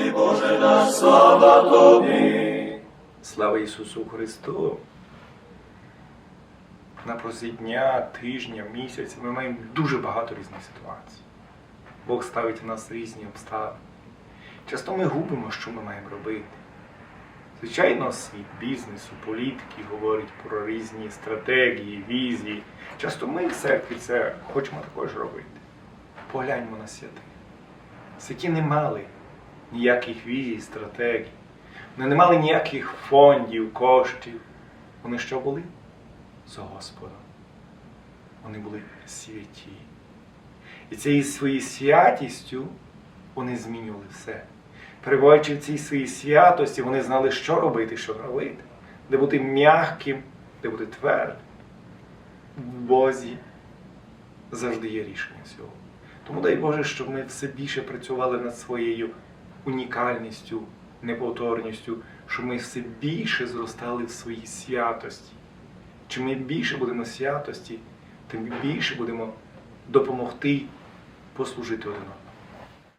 тобі, Боже наш, слава тобі. Слава Ісусу Христу! На протязі дня, тижня, місяця ми маємо дуже багато різних ситуацій. Бог ставить у нас різні обставини. Часто ми губимо, що ми маємо робити. Звичайно, світ бізнесу, політики говорить про різні стратегії, візії. Часто ми в церкві це хочемо також робити. Погляньмо на святих. Святі не мали ніяких візій, стратегій. Вони не мали ніяких фондів, коштів. Вони що були? З Господом. Вони були святі. І цією своєю святістю вони змінювали все. Перебуваючи в цій своїй святості, вони знали, що робити, що робити, де бути м'яким, де бути твердим. В Бозі завжди є рішення всього. Тому дай Боже, щоб ми все більше працювали над своєю унікальністю, неповторністю, щоб ми все більше зростали в своїй святості. Чим ми більше будемо святості, тим більше будемо допомогти послужити одному.